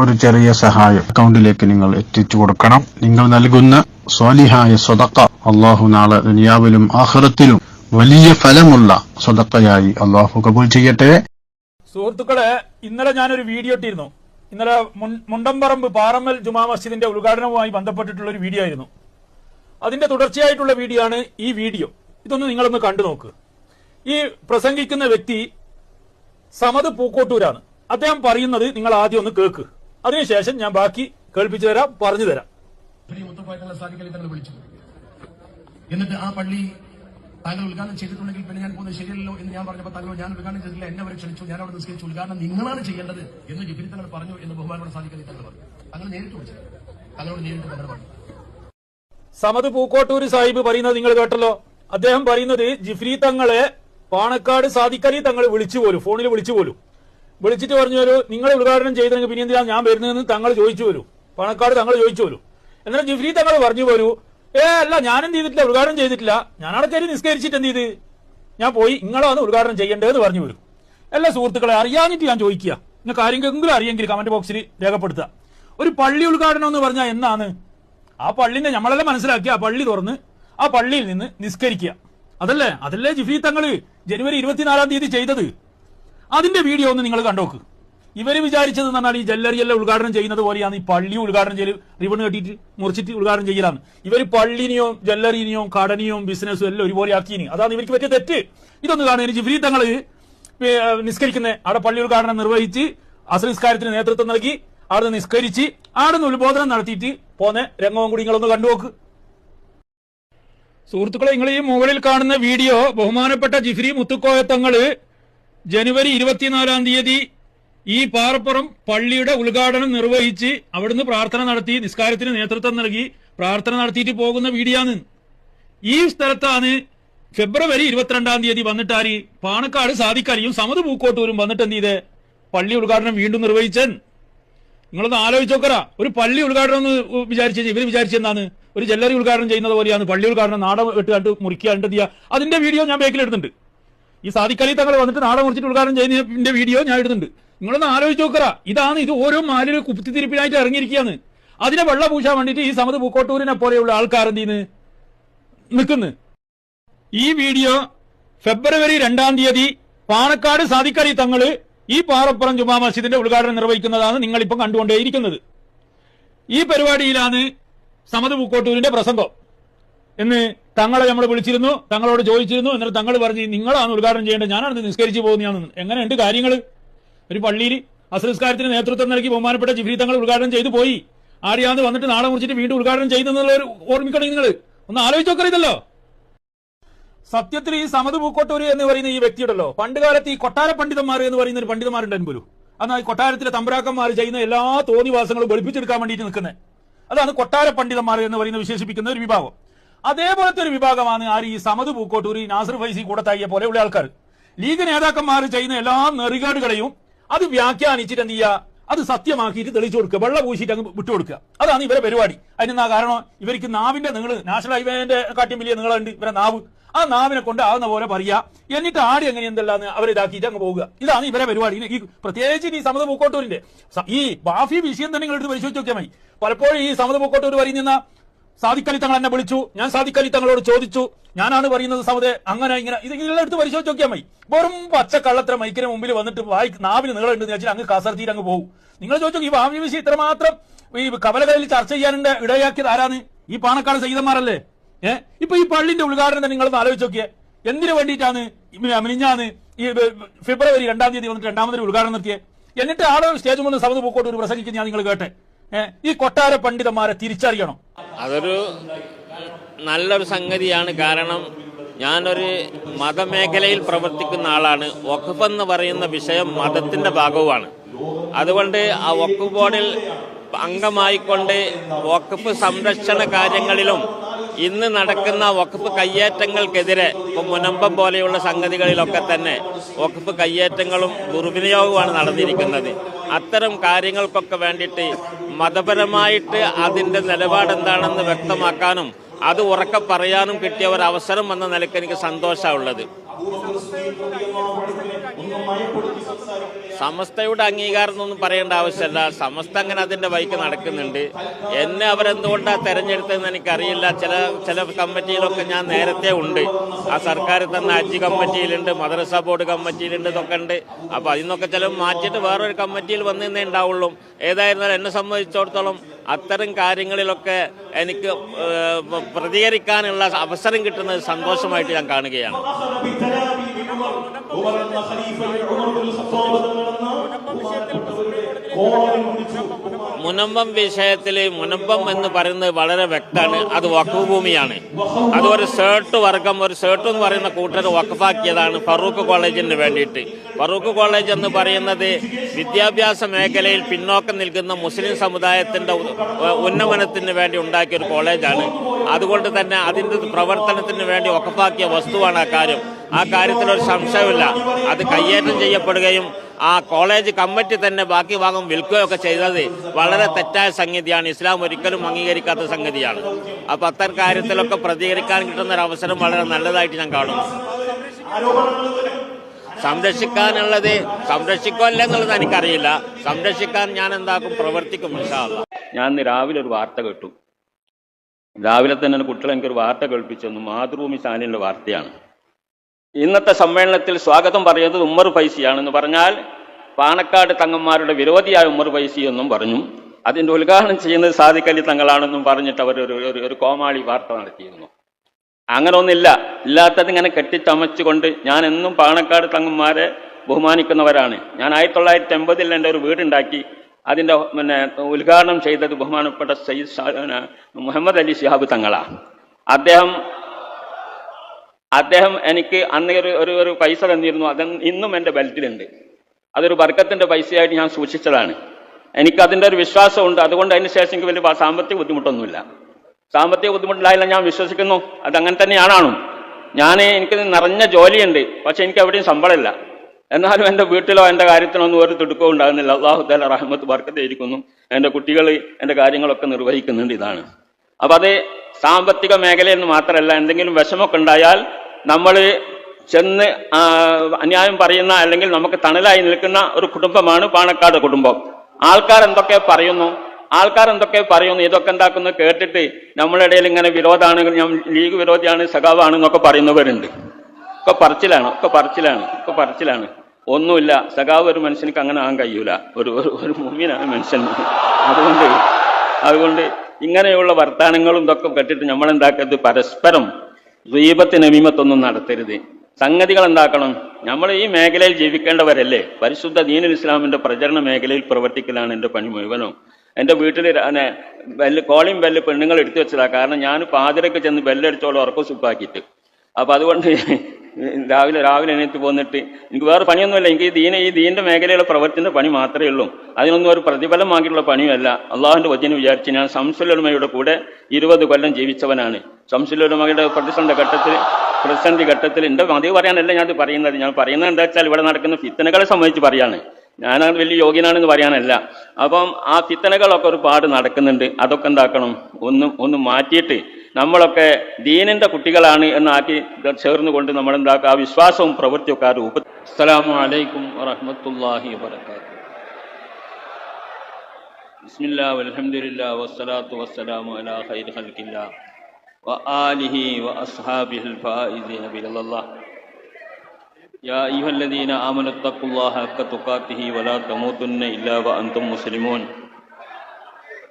ഒരു ചെറിയ സഹായം. അക്കൗണ്ടിലേക്ക് നിങ്ങൾ എത്തിച്ചു കൊടുക്കണം. നിങ്ങൾ നൽകുന്ന സ്വാലിഹായ സ്വതക്ക അള്ളാഹു നാളെ ദുനിയാവിലും ആഹ്റത്തിലും വലിയ ഫലമുള്ള സ്വതക്കയായി അള്ളാഹു കബൂൽ ചെയ്യട്ടെ. സുഹൃത്തുക്കളെ ഇന്നലെ ഞാനൊരു വീഡിയോ ഇട്ടിരുന്നു. ഇന്നലെ മുണ്ടമ്പറമ്പ് പാറമ്മൽ ജുമാ മസ്ജിദിന്റെ ഉദ്ഘാടനവുമായി ബന്ധപ്പെട്ടിട്ടുള്ള ഒരു വീഡിയോ ആയിരുന്നു. അതിന്റെ തുടർച്ചയായിട്ടുള്ള വീഡിയോ ആണ് ഈ വീഡിയോ. ഇതൊന്ന് നിങ്ങളൊന്ന് കണ്ടു നോക്ക്. ഈ പ്രസംഗിക്കുന്ന വ്യക്തി സമത് പൂക്കോട്ടൂരാണ്. അദ്ദേഹം പറയുന്നത് നിങ്ങൾ ആദ്യം ഒന്ന് കേക്ക്. അതിനുശേഷം ഞാൻ ബാക്കി കേൾപ്പിച്ചു തരാം പറഞ്ഞു തരാം. സാധിക്കലി എന്നിട്ട് ആ പള്ളി താങ്കൾ ഉദ്ഘാടനം ചെയ്തിട്ടുണ്ടെങ്കിൽ പിന്നെ ഞാൻ പോകുന്നത് ശരിയല്ലോ എന്ന് ഞാൻ പറഞ്ഞപ്പോൾ താങ്കൾ ഞാൻ ഉദ്ഘാടനം ചെയ്തിട്ടില്ല എന്നെ അവരെ ക്ഷണിച്ചു. ഞാൻ അവിടെ നിസ്കരിച്ചു. ഉദ്ഘാടനം നിങ്ങളാണ് ചെയ്യേണ്ടത് എന്ന് ജിബിരി തങ്ങൾ പറഞ്ഞു എന്ന് ബഹുമാനോട് സാധിക്കലി തങ്ങൾ പറഞ്ഞു. താങ്കൾ നേരിട്ട് വിളിച്ചത്. താങ്കളോട് നേരിട്ട് തങ്ങൾ പറഞ്ഞു സമത് പൂക്കോട്ടൂർ സാഹിബ് പറയുന്നത് നിങ്ങൾ കേട്ടല്ലോ. അദ്ദേഹം പറയുന്നത് ജിഫ്രി തങ്ങളെ പാണക്കാട് സാദിഖലി തങ്ങൾ വിളിച്ചു പോലും ഫോണിൽ വിളിച്ചു പോലും. വിളിച്ചിട്ട് പറഞ്ഞു വരൂ നിങ്ങൾ ഉദ്ഘാടനം ചെയ്തെങ്കിൽ പിന്നെ എന്തിനാ ഞാൻ വരുന്നതെന്ന് തങ്ങൾ ചോദിച്ചു വരൂ. പണക്കാട് തങ്ങൾ ചോദിച്ചു വരൂ. എന്നാൽ ജിഫ്രി തങ്ങൾ പറഞ്ഞു പോരൂ ഏ അല്ല ഞാനെന്ത് ചെയ്തിട്ടില്ല ഉദ്ഘാടനം ചെയ്തിട്ടില്ല. ഞാൻ അവിടെ കയറി നിസ്കരിച്ചിട്ട് എന്ത് ചെയ്ത്? ഞാൻ പോയി നിങ്ങളാണ് ഉദ്ഘാടനം ചെയ്യേണ്ടതെന്ന് പറഞ്ഞു വരും. എല്ലാ സുഹൃത്തുക്കളെ അറിയാഞ്ഞിട്ട് ഞാൻ ചോദിക്കുക. നിങ്ങൾക്ക് ആരെങ്കിലും അറിയെങ്കിൽ കമന്റ് ബോക്സിൽ രേഖപ്പെടുത്തുക. ഒരു പള്ളി ഉദ്ഘാടനം എന്ന് പറഞ്ഞാൽ എന്നാണ്? ആ പള്ളിനെ നമ്മളെല്ലാം മനസ്സിലാക്കി ആ പള്ളി തുറന്ന് ആ പള്ളിയിൽ നിന്ന് നിസ്കരിക്കുക. അതല്ലേ? അതല്ലേ ജിഫി തങ്ങൾ ജനുവരി ഇരുപത്തിനാലാം തീയതി ചെയ്തത്? അതിന്റെ വീഡിയോ ഒന്ന് നിങ്ങൾ കണ്ടോക്ക്. ഇവർ വിചാരിച്ചത് എന്ന് പറഞ്ഞാൽ ഈ ജല്ലറിയെല്ലാം ഉദ്ഘാടനം ചെയ്യുന്നത് പോലെയാണ്. ഈ പള്ളി ഉദ്ഘാടനം ചെയ്ത് റിബൺ കെട്ടിട്ട് മുറിച്ചിട്ട് ഉദ്ഘാടനം ചെയ്യലാണ്. ഇവർ പള്ളിനെയും ജല്ലറിനെയും കടനെയും ബിസിനസ്സും എല്ലാം ഒരുപോലെ ആക്കിയിനി. അതാണ് ഇവർക്ക് പറ്റിയ തെറ്റ്. ഇതൊന്ന് കാണുക. ജിഫ്രി തങ്ങൾ നിസ്കരിക്കുന്ന അവിടെ പള്ളി ഉദ്ഘാടനം നിർവഹിച്ച് അസംസ്കാരത്തിന് നേതൃത്വം നൽകി അവിടെ നിസ്കരിച്ച് അവിടെ നിന്ന് ഉത്ബോധനം നടത്തിയിട്ട് പോന്ന രംഗവും കൂടി നിങ്ങളൊന്ന് കണ്ടുനോക്ക്. സുഹൃത്തുക്കളെ നിങ്ങൾ ഈ മുകളിൽ കാണുന്ന വീഡിയോ ബഹുമാനപ്പെട്ട ജിഫ്രി മുത്തുക്കോയത്തങ്ങൾ ജനുവരി ഇരുപത്തിനാലാം തീയതി ഈ പാറപ്പുറം പള്ളിയുടെ ഉദ്ഘാടനം നിർവഹിച്ച് അവിടുന്ന് പ്രാർത്ഥന നടത്തി നിസ്കാരത്തിന് നേതൃത്വം നൽകി പ്രാർത്ഥന നടത്തിയിട്ട് പോകുന്ന വീഡിയോ ആണ് ഈ സ്ഥലത്താണ് ഫെബ്രുവരി ഇരുപത്തിരണ്ടാം തീയതി വന്നിട്ട് പാണക്കാട് സാദിക്കലിയും സമത് പൂക്കോട്ടൂരും വന്നിട്ട് എന്ത് പള്ളി ഉദ്ഘാടനം വീണ്ടും നിർവഹിച്ചൻ. നിങ്ങളൊന്ന് ആലോചിച്ച് നോക്കറാ ഒരു പള്ളി ഉദ്ഘാടനം എന്ന് വിചാരിച്ച ഇവർ വിചാരിച്ചെന്താണ് ഒരു ജല്ലറി ഉദ്ഘാടനം ചെയ്യുന്നത് പോലെയാണ്. പള്ളി ഉദ്ഘാടനം നാടൻ ഇട്ട് കണ്ട് മുറിക്കുക അതിന്റെ വീഡിയോ ഞാൻ ബേക്കിൽ ഇടുന്നുണ്ട്. ഈ സാദിക്കലി തങ്ങൾ വന്നിട്ട് നാളെ മുറിച്ചിട്ട് ഉദ്ഘാടനം ചെയ്യുന്നതിന്റെ വീഡിയോ ഞാൻ ഇടുന്നുണ്ട്. നിങ്ങളൊന്ന് ആലോചിച്ച് നോക്കറ. ഇതാണ് ഇത് ഓരോ മാലിന് കുത്തിത്തിരിപ്പിനായിട്ട് ഇറങ്ങിയിരിക്കുകയാണ്. അതിനെ വെള്ള പൂശാൻ വേണ്ടിയിട്ട് ഈ സമത് പൂക്കോട്ടൂരിനെ പോലെയുള്ള ആൾക്കാർ എന്ത് ചെയ്യുന്നു? നിൽക്കുന്നു. ഈ വീഡിയോ ഫെബ്രുവരി രണ്ടാം തീയതി പാണക്കാട് സാദിക്കലി തങ്ങൾ ഈ പാറപ്പുറം ജുമാ മസ്ജിദിന്റെ ഉദ്ഘാടനം നിർവഹിക്കുന്നതാണ് നിങ്ങളിപ്പം കണ്ടുകൊണ്ടേയിരിക്കുന്നത്. ഈ പരിപാടിയിലാണ് സമത് പൂക്കോട്ടൂരിന്റെ പ്രസംഗം. എന്ന് തങ്ങളെ നമ്മൾ വിളിച്ചിരുന്നു തങ്ങളോട് ചോദിച്ചിരുന്നു എന്നിട്ട് തങ്ങൾ പറഞ്ഞു നിങ്ങളാണ് ഉദ്ഘാടനം ചെയ്യേണ്ടത് ഞാനാണ് നിസ്കരിച്ചു പോകുന്നതാണ് എങ്ങനെയുണ്ട് കാര്യങ്ങൾ ഒരു പള്ളിയിൽ അസംസ്കാരത്തിന് നേതൃത്വം നൽകി ബഹുമാനപ്പെട്ട ജിഫ്രി തങ്ങൾ ഉദ്ഘാടനം ചെയ്തു പോയി. ആര്യാന്ന് വന്നിട്ട് നാളെ മുറിച്ചിട്ട് വീണ്ടും ഉദ്ഘാടനം ചെയ്യുന്നുള്ള ഒരു ഓർമ്മിക്കണം നിങ്ങൾ ഒന്ന് ആലോചിച്ച് നോക്കരുതല്ലോ സത്യത്തിൽ ഈ സമത് പൂക്കോട്ടൂര് എന്ന് പറയുന്ന ഈ വ്യക്തിയുണ്ടല്ലോ പണ്ട് കാലത്ത് ഈ കൊട്ടാര പണ്ഡിതന്മാർ എന്ന് പറയുന്ന ഒരു പണ്ഡിതന്മാരുണ്ട് പോലും അന്ന് ഈ കൊട്ടാരത്തിലെ തമ്പരാക്കന്മാർ ചെയ്യുന്ന എല്ലാ തോന്നിവാസങ്ങളും വെളുപ്പിച്ചെടുക്കാൻ വേണ്ടിയിട്ട് നിൽക്കുന്നത് അതാണ് കൊട്ടാര പണ്ഡിതന്മാർ എന്ന് പറയുന്ന വിശേഷിപ്പിക്കുന്ന ഒരു വിഭാഗം. അതേപോലത്തെ ഒരു വിഭാഗമാണ് ആര് ഈ സമത് പൂക്കോട്ടൂർ ഈ നാസർ ഫൈസി കൂടത്തായിയെ പോലെയുള്ള ആൾക്കാർ ലീഗ് നേതാക്കന്മാർ ചെയ്യുന്ന എല്ലാ നെറികേടുകളെയും അത് വ്യാഖ്യാനിച്ചിട്ട് എന്ത് ചെയ്യുക അത് സത്യമാക്കിയിട്ട് തെളിച്ചു കൊടുക്കുക. വെള്ളം പൂശിയിട്ട് അങ്ങ് വിട്ടു കൊടുക്കുക. അതാണ് ഇവരെ പരിപാടി. അതിനെന്താ കാരണം? ഇവർക്ക് നാവിന്റെ നീൾ നാഷണൽ ഹൈവേന്റെ കാട്ടിയും വലിയ നിങ്ങളുണ്ട് ഇവരെ നാവ്. ആ നാവിനെ കൊണ്ട് ആവുന്ന പോലെ പറയുക. എന്നിട്ട് ആടി എങ്ങനെ എന്തല്ലാന്ന് അവർ ഇതാക്കിയിട്ട് അങ്ങ് പോവുക ഇതാണ് ഇവരെ പരിപാടി. ഈ പ്രത്യേകിച്ച് ഈ സമത പൂക്കോട്ടൂരിന്റെ ഈ ബാഫി വിഷയം തന്നെ നിങ്ങൾ എടുത്ത് പരിശോധിച്ച് നോക്കിയാൽ മതി. പലപ്പോഴും ഈ സമത പൂക്കോട്ടൂർ പറയുന്ന സാദിക്കലി തങ്ങൾ എന്നെ വിളിച്ചു. ഞാൻ സാധിക്കലി തങ്ങളോട് ചോദിച്ചു. ഞാനാണ് പറയുന്നത് സമതെ അങ്ങനെ ഇങ്ങനെ. ഇത് ഇതെല്ലാം എടുത്ത് പരിശോധിച്ച് നോക്കിയാൽ മതി. വെറും പച്ച കള്ളത്ര മൈക്കിന് മുമ്പിൽ വന്നിട്ട് വായി നാവിന് നീളമുണ്ട് വെച്ചാൽ അങ്ങ് കാസർത്തിയിൽ അങ്ങ് പോകും നിങ്ങൾ ചോദിച്ചു ഈ ഭാവി വിഷയം ഇത്രമാത്രം ഈ കവലകളിൽ ചർച്ച ചെയ്യാനുണ്ട് ഇടയാക്കിയത് ആരാണ്? ഈ പാണക്കാട് സഹിതന്മാരല്ലേ ഏഹ് ഇപ്പൊ ഈ പള്ളിന്റെ ഉദ്ഘാടനം തന്നെ നിങ്ങളൊന്ന് ആലോചിച്ച് നോക്കിയേ. എന്തിനു വേണ്ടിയിട്ടാണ് മിനിഞ്ഞാന്ന് ഈ ഫെബ്രുവരി രണ്ടാം തീയതി വന്നിട്ട് രണ്ടാമതൊരു ഉദ്ഘാടനം നിർത്തിയേ എന്നിട്ട് ആൾ സ്റ്റേജ് മുന്നിൽ സമത് പൂക്കോട്ട് ഒരു പ്രസംഗിക്കുന്ന ഞാൻ നിങ്ങൾ കേട്ടെ. ഈ കൊട്ടാര പണ്ഡിതന്മാരെ തിരിച്ചറിയണം. അതൊരു നല്ലൊരു സംഗതിയാണ്. കാരണം ഞാനൊരു മതമേഖലയിൽ പ്രവർത്തിക്കുന്ന ആളാണ്. വഖഫ് എന്ന് പറയുന്ന വിഷയം മതത്തിന്റെ ഭാഗവുമാണ്. അതുകൊണ്ട് ആ വഖഫ് ബോർഡിൽ അംഗമായിക്കൊണ്ട് വഖഫ് സംരക്ഷണ കാര്യങ്ങളിലും ഇന്ന് നടക്കുന്ന വഖഫ് കയ്യേറ്റങ്ങൾക്കെതിരെ ഇപ്പം മുനമ്പം പോലെയുള്ള സംഗതികളിലൊക്കെ തന്നെ വഖഫ് കയ്യേറ്റങ്ങളും ദുർവിനിയോഗമാണ് നടന്നിരിക്കുന്നത്. അത്തരം കാര്യങ്ങൾക്കൊക്കെ വേണ്ടിയിട്ട് മതപരമായിട്ട് അതിന്റെ നിലപാട് എന്താണെന്ന് വ്യക്തമാക്കാനും അത് ഉറക്കെ പറയാനും കിട്ടിയ ഒരു അവസരം എന്ന നിലയ്ക്ക് എനിക്ക് സന്തോഷമുള്ളത് സമസ്തയുടെ അംഗീകാരം എന്നൊന്നും പറയേണ്ട ആവശ്യമില്ല. സമസ്ത അങ്ങനെ അതിന്റെ വൈക്ക് നടക്കുന്നുണ്ട്. എന്നെ അവരെന്തുകൊണ്ടാണ് തെരഞ്ഞെടുത്തതെന്ന് എനിക്കറിയില്ല. ചില ചില കമ്മിറ്റിയിലൊക്കെ ഞാൻ നേരത്തെ ഉണ്ട്. ആ സർക്കാർ തന്ന ഹജ്ജ് കമ്മിറ്റിയിലുണ്ട് മദ്രസ ബോർഡ് കമ്മിറ്റിയിലുണ്ട് ഇതൊക്കെ ഉണ്ട്. അപ്പൊ അതിന്നൊക്കെ ചില മാറ്റിയിട്ട് വേറൊരു കമ്മിറ്റിയിൽ വന്നേ ഉണ്ടാവുള്ളൂ. ഏതായിരുന്നാലും എന്നെ സംബന്ധിച്ചിടത്തോളം അത്തരം കാര്യങ്ങളിലൊക്കെ എനിക്ക് പ്രതികരിക്കാനുള്ള അവസരം കിട്ടുന്നത് സന്തോഷമായിട്ട് ഞാൻ കാണുകയാണ്. بن عمر. ومرنا خليفة عمر بن الخطاب ومرنا മുനമ്പം വിഷയത്തിൽ മുനമ്പം എന്ന് പറയുന്നത് വളരെ വ്യക്തമാണ്. അത് വഖഫ് ഭൂമിയാണ് അത് ഒരു ഷേർട്ട് വർഗം ഒരു ഷേർട്ട് എന്ന് പറയുന്ന കൂട്ടർ വഖഫാക്കിയതാണ് ഫറൂഖ് കോളേജിന് വേണ്ടിയിട്ട്. ഫറൂഖ് കോളേജ് എന്ന് പറയുന്നത് വിദ്യാഭ്യാസ മേഖലയിൽ പിന്നോക്കം നിൽക്കുന്ന മുസ്ലിം സമുദായത്തിന്റെ ഉ- ഉന്നമനത്തിന് വേണ്ടി ഉണ്ടാക്കിയ ഒരു കോളേജാണ്. അതുകൊണ്ട് തന്നെ അതിന്റെ പ്രവർത്തനത്തിന് വേണ്ടി വഖഫാക്കിയ വസ്തുവാണ് ആ കാര്യം. ആ കാര്യത്തിൽ ഒരു സംശയമില്ല അത് കയ്യേറ്റം ചെയ്യപ്പെടുകയും ആ കോളേജ് കമ്മിറ്റി തന്നെ ബാക്കി ഭാഗം വിൽക്കുകയൊക്കെ ചെയ്തത് വളരെ തെറ്റായ സംഗതിയാണ്. ഇസ്ലാം ഒരിക്കലും അംഗീകരിക്കാത്ത സംഗതിയാണ്. അപ്പൊ അത്തരം കാര്യത്തിലൊക്കെ പ്രതികരിക്കാൻ കിട്ടുന്ന ഒരു അവസരം വളരെ നല്ലതായിട്ട് ഞാൻ കാണുന്നു. സംരക്ഷിക്കാനുള്ളത് സംരക്ഷിക്കുമല്ല എന്നുള്ളത് എനിക്കറിയില്ല. സംരക്ഷിക്കാൻ ഞാൻ എന്താക്കും പ്രവർത്തിക്കും ഞാൻ രാവിലെ ഒരു വാർത്ത കേട്ടു. രാവിലെ തന്നെ കുട്ടികൾ എനിക്കൊരു വാർത്ത കേൾപ്പിച്ചു. മാതൃഭൂമി ചാനലിന്റെ വാർത്തയാണ്. ഇന്നത്തെ സമ്മേളനത്തിൽ സ്വാഗതം പറയുന്നത് ഉമ്മർ ഫൈസിയാണെന്ന് പറഞ്ഞാൽ പാണക്കാട് തങ്ങന്മാരുടെ വിരോധിയായ ഉമ്മർ ഫൈസി എന്നും പറഞ്ഞു. അതിന്റെ ഉദ്ഘാടനം ചെയ്യുന്നത് സാദിക്കലി തങ്ങളാണെന്നും പറഞ്ഞിട്ട് അവർ ഒരു ഒരു- കോമാളി വാർത്ത നടത്തിയിരുന്നു. അങ്ങനെ ഒന്നില്ല ഇല്ലാത്തത് ഇങ്ങനെ കെട്ടിച്ചമച്ചുകൊണ്ട് ഞാൻ എന്നും പാണക്കാട് തങ്ങന്മാരെ ബഹുമാനിക്കുന്നവരാണ്. ഞാൻ ആയിരത്തി തൊള്ളായിരത്തി എൺപതിൽ എന്റെ ഒരു വീടുണ്ടാക്കി. അതിന്റെ പിന്നെ ഉദ്ഘാടനം ചെയ്തത് ബഹുമാനപ്പെട്ട സയ്യിദ് മുഹമ്മദ് അലി ശിഹാബ് തങ്ങളാണ്. അദ്ദേഹം അദ്ദേഹം എനിക്ക് അന്ന് ഒരു ഒരു ഒരു പൈസ തന്നിരുന്നു. അത് ഇന്നും എന്റെ ബെൽറ്റിലുണ്ട്. അതൊരു വർക്കത്തിന്റെ പൈസയായിട്ട് ഞാൻ സൂക്ഷിച്ചതാണ്. എനിക്കതിന്റെ ഒരു വിശ്വാസമുണ്ട്. അതുകൊണ്ട് അതിന് ശേഷം എനിക്ക് വലിയ സാമ്പത്തിക ബുദ്ധിമുട്ടൊന്നുമില്ല. സാമ്പത്തിക ബുദ്ധിമുട്ടില്ലായില്ല ഞാൻ വിശ്വസിക്കുന്നു. അത് അങ്ങനെ തന്നെയാണാണും. ഞാൻ എനിക്ക് നിറഞ്ഞ ജോലിയുണ്ട്. പക്ഷെ എനിക്ക് എവിടെയും ശമ്പളമില്ല. എന്നാലും എന്റെ വീട്ടിലോ എന്റെ കാര്യത്തിനൊന്നും ഒരു തിടുക്കവും ഉണ്ടാകുന്നില്ല. അള്ളാഹു തല റഹ്മത്ത് ബർക്കത്തായിരിക്കുന്നു എന്റെ കുട്ടികൾ എന്റെ കാര്യങ്ങളൊക്കെ നിർവഹിക്കുന്നുണ്ട് ഇതാണ്. അപ്പം അത് സാമ്പത്തിക മേഖലയിൽ നിന്ന് മാത്രമല്ല എന്തെങ്കിലും വിഷമമൊക്കെ ഉണ്ടായാൽ നമ്മൾ ചെന്ന് അന്യായം പറയുന്ന അല്ലെങ്കിൽ നമുക്ക് തണലായി നിൽക്കുന്ന ഒരു കുടുംബമാണ് പാണക്കാട് കുടുംബം. ആൾക്കാർ എന്തൊക്കെ പറയുന്നു? ആൾക്കാർ എന്തൊക്കെ പറയുന്നു? ഇതൊക്കെ എന്താക്കുന്നു? കേട്ടിട്ട് നമ്മുടെ ഇടയിൽ ഇങ്ങനെ വിരോധമാണ് ഞാൻ ലീഗ് വിരോധിയാണ് സഖാവാണ് എന്നൊക്കെ പറയുന്നവരുണ്ട്. ഒക്കെ പറച്ചിലാണ് ഒക്കെ പറച്ചിലാണ് ഒക്കെ പറച്ചിലാണ്. ഒന്നുമില്ല സഖാവ് ഒരു മനുഷ്യനക്ക് അങ്ങനെ ആകാൻ കഴിയൂല. ഒരു ഒരു മുമ്പിനാണ് മനുഷ്യൻ. അതുകൊണ്ട് അതുകൊണ്ട് ഇങ്ങനെയുള്ള വർത്തമാനങ്ങളും ഇതൊക്കെ കേട്ടിട്ട് നമ്മളെന്താക്കരുത്? പരസ്പരം ദീപത്ത് നമീമത്തൊന്നും നടത്തരുത്. സംഗതികൾ എന്താക്കണം നമ്മൾ ഈ മേഖലയിൽ ജീവിക്കേണ്ടവരല്ലേ? പരിശുദ്ധ ദീനുൽ ഇസ്ലാമിന്റെ പ്രചരണ മേഖലയിൽ പ്രവർത്തിക്കലാണ് എന്റെ പണി മുഴുവനും. എന്റെ വീട്ടിൽ ബെല്ല് കോളിംഗ് ബെല്ല് പെണ്ണുങ്ങൾ എടുത്തു വെച്ചതാണ് കാരണം ഞാൻ പാതിരക്ക് ചെന്ന് ബെല്ലടിച്ചോളം ഉറക്കം സുപ്പാക്കിയിട്ട് അപ്പൊ അതുകൊണ്ട് രാവിലെ രാവിലെ എണീറ്റ് പോന്നിട്ട് എനിക്ക് വേറെ പണിയൊന്നുമില്ല. എനിക്ക് ഈ ദീന ഈ ദീന്റെ മേഖലയിലെ പ്രവർത്തിന്റെ പണി മാത്രമേ ഉള്ളൂ. അതിനൊന്നും ഒരു പ്രതിഫലം വാങ്ങിയിട്ടുള്ള പണിയുമല്ല. അള്ളാഹുന്റെ വചനം വിചാരിച്ച് ഞാൻ സംസുലുമയുടെ കൂടെ ഇരുപത് കൊല്ലം ജീവിച്ചവനാണ്. സംസുലുമയുടെ പ്രതിസന്ധി ഘട്ടത്തിൽ പ്രതിസന്ധി ഘട്ടത്തിൽ എന്റെ മതി പറയാനല്ല ഞാൻ പറയുന്നത്. ഞാൻ പറയുന്നത് എന്താ വെച്ചാൽ ഇവിടെ നടക്കുന്ന ഫിത്തനകളെ സംബന്ധിച്ച് പറയാണ്. ഞാൻ വലിയ യോഗ്യനാണെന്ന് പറയാനല്ല. അപ്പം ആ ഫിത്തനകളൊക്കെ ഒരുപാട് നടക്കുന്നുണ്ട്. അതൊക്കെ എന്താക്കണം? ഒന്ന് ഒന്ന് മാറ്റിയിട്ട് നമ്മളൊക്കെ ദീനിന്റെ കുട്ടികളാണ് എന്നാക്കി ചേർന്നുകൊണ്ട് നമ്മൾ എന്താക്കുക ആ വിശ്വാസവും പ്രവൃത്തിയൊക്കെ ആ രൂപ അസ്സലാമു അലൈക്കും വറഹ്മത്തുള്ളാഹി വബറകാതുഹു ബിസ്മില്ലാ വൽഹംദുലില്ലാ വസ്സലാത്തു വസ്സലാമു അലാ ഖൈരി ഖൽഖില്ലാ വആലിഹി വഅസ്ഹാബിഹിൽ ഫായിസീന ബിറല്ലാഹ് يا أيها الذين آمنوا اتقوا الله حق تقاته ولا تموتن إلا وأنتم مسلمون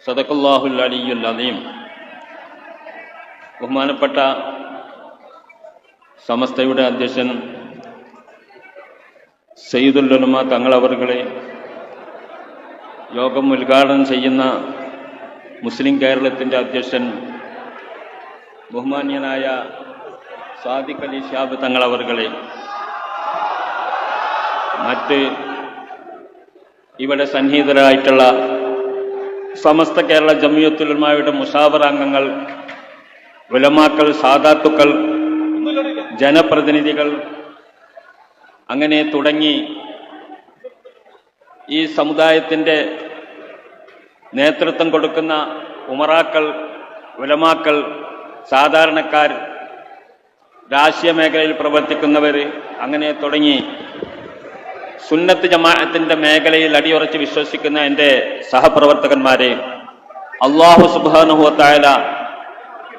صدق الله العلي العظيم ബഹുമാനപ്പെട്ട സമസ്തയുടെ അധ്യക്ഷൻ സയ്യിദുല്ലുലമ തങ്ങളവറുകളെ യോഗം ഉദ്ഘാടനം ചെയ്യുന്ന മുസ്ലിം കേരളത്തിന്റെ അധ്യക്ഷൻ ബഹുമാന്യനായ സാദിഖ് അലി ഷാബ് തങ്ങളവറുകളെ മറ്റ് ഇവിടെ സന്നിഹിതരായിട്ടുള്ള സമസ്ത കേരള ജമിയത്തുലമായുടെ മുഷാവർ അംഗങ്ങൾ ഉലമാക്കൾ സാധാത്തുക്കൾ ജനപ്രതിനിധികൾ അങ്ങനെ തുടങ്ങി ഈ സമുദായത്തിന്റെ നേതൃത്വം കൊടുക്കുന്ന ഉമറാക്കൾ ഉലമാക്കൾ സാധാരണക്കാർ രാഷ്ട്രീയ മേഖലയിൽ പ്രവർത്തിക്കുന്നവർ അങ്ങനെ തുടങ്ങി. സുന്നത്ത് ജമാഅത്തിന്റെ മേഖലയിൽ അടിയുറച്ച് വിശ്വസിക്കുന്ന എന്റെ സഹപ്രവർത്തകന്മാരെ അള്ളാഹു സുബാനുഹുത്തായ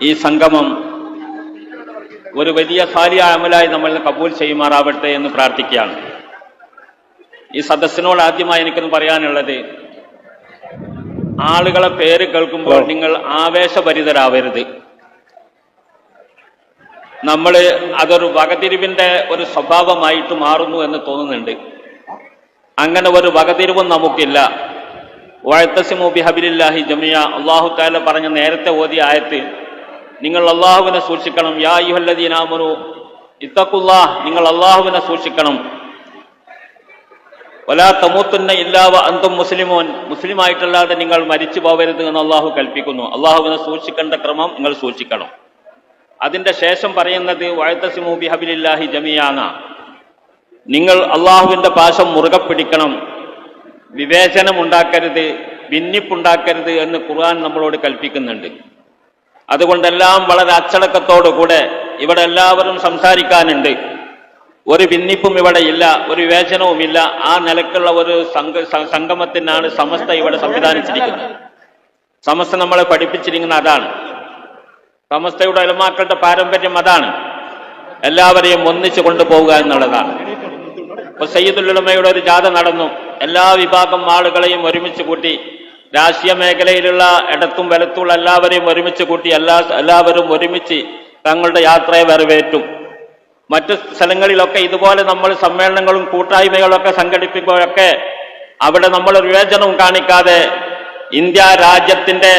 ഈ സംഗമം ഒരു വലിയ സാലിയ അമലായി നമ്മൾ കബൂൽ ചെയ്യുമാറാവട്ടെ എന്ന് പ്രാർത്ഥിക്കുകയാണ്. ഈ സദസ്സിനോട് ആദ്യമായി എനിക്കൊന്ന് പറയാനുള്ളത് ആളുകളെ പേര് കേൾക്കുമ്പോൾ നിങ്ങൾ ആവേശഭരിതരാവരുത്. നമ്മൾ അതൊരു വകതിരിവിന്റെ ഒരു സ്വഭാവമായിട്ട് മാറുന്നു എന്ന് തോന്നുന്നുണ്ട്. അങ്ങനെ ഒരു വകതിരിവും നമുക്കില്ല. വഴത്തസിമു ബിഹബിലില്ലാഹി ജമിയ അള്ളാഹു താല പറഞ്ഞ നേരത്തെ ഓതി ആയത്ത് നിങ്ങൾ അള്ളാഹുവിനെ സൂക്ഷിക്കണം. യാ യുഹല്ലദീനാമനു ഇത്തക്കുല്ലാ നിങ്ങൾ അള്ളാഹുവിനെ സൂക്ഷിക്കണം. വലാ തമൂത്തുന്ന ഇല്ലാവ അന്തും മുസ്ലിമോൻ മുസ്ലിമായിട്ടല്ലാതെ നിങ്ങൾ മരിച്ചു പോകരുത് എന്ന് അള്ളാഹു കൽപ്പിക്കുന്നു. അള്ളാഹുവിനെ സൂക്ഷിക്കേണ്ട ക്രമം നിങ്ങൾ സൂക്ഷിക്കണം. അതിന്റെ ശേഷം പറയുന്നത് വഴത്തസിമു ബിഹബിലില്ലാഹി ജമിയാന. നിങ്ങൾ അള്ളാഹുവിന്റെ പാശം മുറുകെ പിടിക്കണം. വിവേചനം ഉണ്ടാക്കരുത് ഭിന്നിപ്പുണ്ടാക്കരുത് എന്ന് ഖുർആൻ നമ്മളോട് കൽപ്പിക്കുന്നുണ്ട്. അതുകൊണ്ടെല്ലാം വളരെ അച്ചടക്കത്തോടുകൂടെ ഇവിടെ എല്ലാവരും സംസാരിക്കാനുണ്ട്. ഒരു ഭിന്നിപ്പും ഇവിടെ ഇല്ല ഒരു വിവേചനവുമില്ല. ആ നിലക്കുള്ള ഒരു സംഗമത്തിനാണ് സമസ്ത ഇവിടെ സംവിധാനിച്ചിരിക്കുന്നത്. സമസ്ത നമ്മളെ പഠിപ്പിച്ചിരിക്കുന്ന അതാണ്. സമസ്തയുടെ അലമാക്കളുടെ പാരമ്പര്യം അതാണ്. എല്ലാവരെയും ഒന്നിച്ചു കൊണ്ടുപോവുക എന്നുള്ളതാണ്. ഇപ്പൊ സയ്യിദുലുമയുടെ ഒരു ജാഥ നടന്നു. എല്ലാ വിഭാഗം ആളുകളെയും ഒരുമിച്ച് കൂട്ടി രാഷ്ട്രീയ മേഖലയിലുള്ള ഇടത്തും വലത്തുള്ള എല്ലാവരെയും ഒരുമിച്ച് കൂട്ടി എല്ലാ എല്ലാവരും ഒരുമിച്ച് തങ്ങളുടെ യാത്രയെ വരവേറ്റും. മറ്റു സ്ഥലങ്ങളിലൊക്കെ ഇതുപോലെ നമ്മൾ സമ്മേളനങ്ങളും കൂട്ടായ്മകളൊക്കെ സംഘടിപ്പിക്കുമ്പോഴൊക്കെ അവിടെ നമ്മൾ വിവേചനവും കാണിക്കാതെ ഇന്ത്യ രാജ്യത്തിന്റെ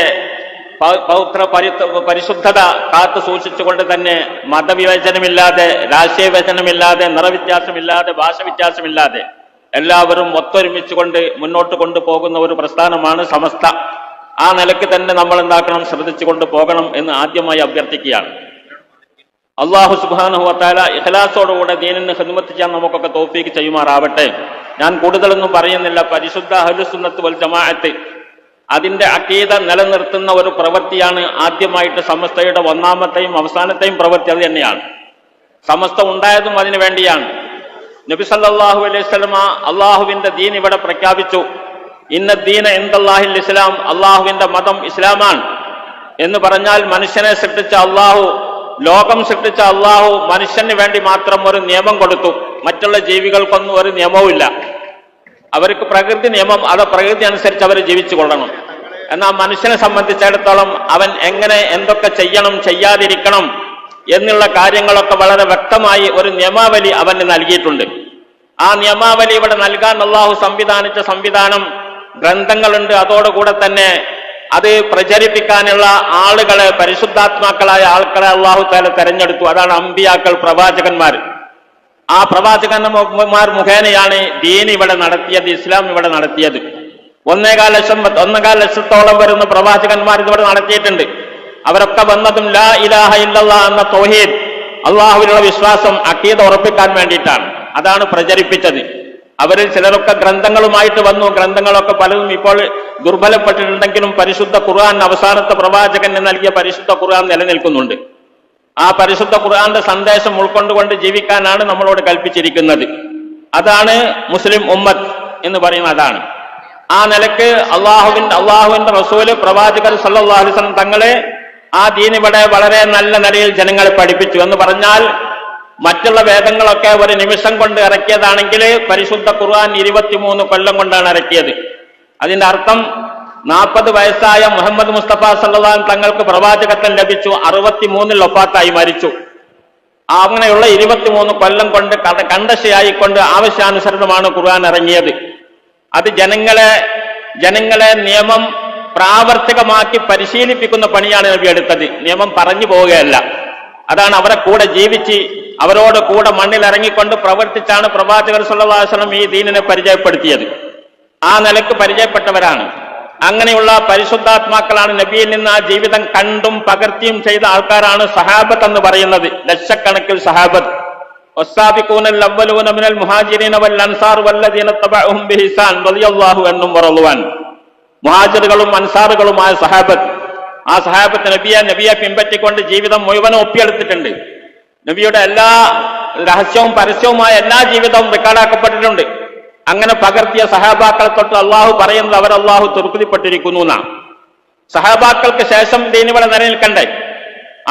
പൗത്ര പരി- പരിശുദ്ധത കാത്തു സൂക്ഷിച്ചുകൊണ്ട് തന്നെ മതവിവേചനമില്ലാതെ രാഷ്ട്രീയ വിവേചനമില്ലാതെ നിറവ്യത്യാസമില്ലാതെ ഭാഷ വ്യത്യാസമില്ലാതെ എല്ലാവരും ഒത്തൊരുമിച്ചുകൊണ്ട് മുന്നോട്ട് കൊണ്ടുപോകുന്ന ഒരു പ്രസ്ഥാനമാണ് സമസ്ത. ആ നിലയ്ക്ക് തന്നെ നമ്മൾ എന്താക്കണം? ശ്രദ്ധിച്ചു കൊണ്ട് പോകണം എന്ന് ആദ്യമായി അഭ്യർത്ഥിക്കുകയാണ്. അള്ളാഹു സുബാനുഹത്താല ഇഖലാസോടുകൂടെ ദീനിന് ഹിദ്മത്ത് ചെയ്യാൻ നമുക്കൊക്കെ തോഫീക്ക് ചെയ്യുമാറാവട്ടെ. ഞാൻ കൂടുതലൊന്നും പറയുന്നില്ല. പരിശുദ്ധ ഹലുസുന്നത്ത് വൽ ജമാഅത്ത് അതിന്റെ അക്കീത നിലനിർത്തുന്ന ഒരു പ്രവൃത്തിയാണ് ആദ്യമായിട്ട് സമസ്തയുടെ ഒന്നാമത്തെയും അവസാനത്തെയും പ്രവൃത്തി. അത് തന്നെയാണ്. സമസ്ത ഉണ്ടായതും അതിനു വേണ്ടിയാണ്. നബി സല്ലല്ലാഹു അലൈഹി സ്വലമ അള്ളാഹുവിന്റെ ദീൻ ഇവിടെ പ്രഖ്യാപിച്ചു. ഇന്ന ദീന എന്തല്ലാഹിൽ ഇസ്ലാം അള്ളാഹുവിന്റെ മതം ഇസ്ലാമാണ് എന്ന് പറഞ്ഞാൽ മനുഷ്യനെ സൃഷ്ടിച്ച അള്ളാഹു ലോകം സൃഷ്ടിച്ച അള്ളാഹു മനുഷ്യന് വേണ്ടി മാത്രം ഒരു നിയമം കൊടുത്തു. മറ്റുള്ള ജീവികൾക്കൊന്നും ഒരു നിയമവുമില്ല അവർക്ക് പ്രകൃതി നിയമം അത് പ്രകൃതി അനുസരിച്ച് അവർ ജീവിച്ചു കൊള്ളണം. എന്നാൽ മനുഷ്യനെ സംബന്ധിച്ചിടത്തോളം അവൻ എങ്ങനെ എന്തൊക്കെ ചെയ്യണം ചെയ്യാതിരിക്കണം എന്നുള്ള കാര്യങ്ങളൊക്കെ വളരെ വ്യക്തമായി ഒരു നിയമാവലി അവന് നൽകിയിട്ടുണ്ട്. ആ നിയമാവലി ഇവിടെ നൽകാൻ അള്ളാഹു സംവിധാനിച്ച സംവിധാനം ഗ്രന്ഥങ്ങളുണ്ട്. അതോടുകൂടെ തന്നെ അത് പ്രചരിപ്പിക്കാനുള്ള ആളുകളെ പരിശുദ്ധാത്മാക്കളായ ആൾക്കാരെ അള്ളാഹു താല തെരഞ്ഞെടുത്തു. അതാണ് അമ്പിയാക്കൾ പ്രവാചകന്മാർ. ആ പ്രവാചകന്മാർ മുഖേനയാണ് ദീൻ ഇവിടെ നടത്തിയത് ഇസ്ലാം ഇവിടെ നടത്തിയത്. ഒന്നേകാൽ ലക്ഷം ഒന്നേകാൽ ലക്ഷത്തോളം വരുന്ന പ്രവാചകന്മാർ ഇതിവിടെ നടത്തിയിട്ടുണ്ട്. അവരൊക്കെ വന്നതും ലാ ഇലാഹ ഇല്ലല്ലാ എന്ന തോഹീദ് അള്ളാഹുവിനുള്ള വിശ്വാസം അക്കീത ഉറപ്പിക്കാൻ വേണ്ടിയിട്ടാണ്. അതാണ് പ്രചരിപ്പിച്ചത്. അവരിൽ ചിലരൊക്കെ ഗ്രന്ഥങ്ങളുമായിട്ട് വന്നു. ഗ്രന്ഥങ്ങളൊക്കെ പലതും ഇപ്പോൾ ദുർബലപ്പെട്ടിട്ടുണ്ടെങ്കിലും പരിശുദ്ധ ഖുർആൻ അവസാനത്തെ പ്രവാചകന് നൽകിയ പരിശുദ്ധ ഖുർആൻ നിലനിൽക്കുന്നുണ്ട്. ആ പരിശുദ്ധ ഖുർആന്റെ സന്ദേശം ഉൾക്കൊണ്ടുകൊണ്ട് ജീവിക്കാനാണ് നമ്മളോട് കൽപ്പിച്ചിരിക്കുന്നത്. അതാണ് മുസ്ലിം ഉമ്മത്ത് എന്ന് പറയുന്ന അതാണ്. ആ നിലയ്ക്ക് അള്ളാഹുവിന്റെ അള്ളാഹുവിന്റെ റസൂൽ പ്രവാചകർ വസല്ലം തങ്ങളെ ആ ദീൻ ഇവിടെ വളരെ നല്ല നിലയിൽ ജനങ്ങൾ പഠിപ്പിച്ചു. എന്ന് പറഞ്ഞാൽ മറ്റുള്ള വേദങ്ങളൊക്കെ ഒരു നിമിഷം കൊണ്ട് ഇറക്കിയതാണെങ്കിൽ പരിശുദ്ധ ഖുർആൻ ഇരുപത്തിമൂന്ന് കൊല്ലം കൊണ്ടാണ് ഇറക്കിയത്. അതിന്റെ അർത്ഥം നാൽപ്പത് വയസ്സായ മുഹമ്മദ് മുസ്തഫ സല്ലാൻ തങ്ങൾക്ക് പ്രവാചകത്വം ലഭിച്ചു. അറുപത്തിമൂന്നിൽ ഒപ്പാത്തായി മരിച്ചു. അങ്ങനെയുള്ള ഇരുപത്തിമൂന്ന് കൊല്ലം കൊണ്ട് കണ്ടശയായിക്കൊണ്ട് ആവശ്യാനുസരണമാണ് ഖുർആൻ ഇറങ്ങിയത്. അത് ജനങ്ങളെ ജനങ്ങളെ നിയമം പ്രാവർത്തികമാക്കി പരിശീലിപ്പിക്കുന്ന പണിയാണ് നബി എടുത്തത്. നിയമം പറഞ്ഞു പോവുകയല്ല. അതാണ് അവരെ കൂടെ ജീവിച്ച് അവരോട് കൂടെ മണ്ണിൽ ഇറങ്ങിക്കൊണ്ട് പ്രവർത്തിച്ചാണ് പ്രവാചകർ സുല്ലാസനം ഈ ദീനിനെ പരിചയപ്പെടുത്തിയത്. ആ നിലയ്ക്ക് പരിചയപ്പെട്ടവരാണ്. അങ്ങനെയുള്ള പരിശുദ്ധാത്മാക്കളാണ് നബിയിൽ നിന്ന് ആ ജീവിതം കണ്ടും പകർത്തിയും ചെയ്ത ആൾക്കാരാണ് സഹാബത്ത് എന്ന് പറയുന്നത്. ലക്ഷക്കണക്കിൽ സഹാബത്ത്. എന്നും മുഹാജിറുകളും അൻസാറുകളുമായ സഹാബത്ത്. ആ സഹാബത്ത് നബിയെ നബിയെ പിൻപറ്റിക്കൊണ്ട് ജീവിതം മുഴുവൻ ഒപ്പിയെടുത്തിട്ടുണ്ട്. നബിയുടെ എല്ലാ രഹസ്യവും പരസ്യവുമായ എല്ലാ ജീവിതവും റെക്കോർഡാക്കപ്പെട്ടിട്ടുണ്ട് അങ്ങനെ പകർത്തിയ സഹാബാക്കളെ തൊട്ട് അള്ളാഹു പറയുന്നത് അവർ അള്ളാഹു തൃപ്തിപ്പെട്ടിരിക്കുന്നു എന്നാണ് സഹാബാക്കൾക്ക് ശേഷം ദീനിവിടെ നിലനിൽക്കണ്ടേ?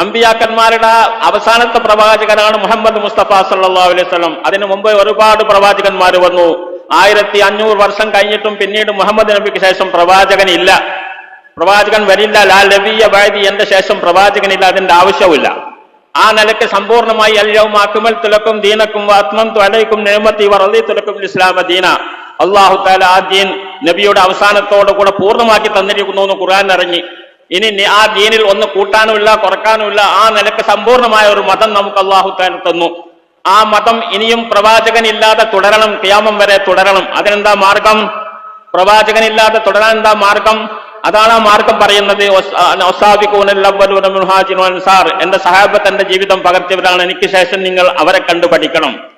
അമ്പിയാക്കന്മാരുടെ അവസാനത്തെ പ്രവാചകനാണ് മുഹമ്മദ് മുസ്തഫ സല്ലാ അലൈഹി സ്വലം അതിനു മുമ്പ് ഒരുപാട് പ്രവാചകന്മാർ വന്നു. ആയിരത്തി അഞ്ഞൂറ് വർഷം കഴിഞ്ഞിട്ടും പിന്നീട് മുഹമ്മദ് നബിക്ക് ശേഷം പ്രവാചകൻ ഇല്ല പ്രവാചകൻ വരില്ല ലാ ലബിയ വൈദി എന്റെ ശേഷം പ്രവാചകൻ ഇല്ല അതിന്റെ ആവശ്യമില്ല ആ നിലയ്ക്ക് സമ്പൂർണമായി അല്യവും അക്മൽ തുലക്കും ദീനക്കും ആത്മം ത്വലയ്ക്കും നേമത്തി വറലി തുലക്കും ഇസ്ലാമ ദീന. അള്ളാഹു താല ആ ദീൻ നബിയുടെ അവസാനത്തോടു കൂടെ പൂർണമാക്കി തന്നിരിക്കുന്നു എന്ന് ഖുർആൻ ഇറങ്ങി ഇനി ആ ദീനിൽ ഒന്ന് കൂട്ടാനുമില്ല കുറക്കാനുമില്ല ആ നിലയ്ക്ക് സമ്പൂർണമായ ഒരു മതം നമുക്ക് അള്ളാഹു താല തന്നു. ആ മതം ഇനിയും പ്രവാചകനില്ലാതെ തുടരണം ക്യാമം വരെ തുടരണം. അതിനെന്താ മാർഗം? പ്രവാചകനില്ലാതെ തുടരാൻ എന്താ മാർഗം? അതാണ് ആ മാർഗം പറയുന്നത്. വൽ എന്റെ സഹാബത്ത് എന്റെ ജീവിതം പകർത്തിയവരാണ്. എനിക്ക് ശേഷം നിങ്ങൾ അവരെ കണ്ടു പഠിക്കണം.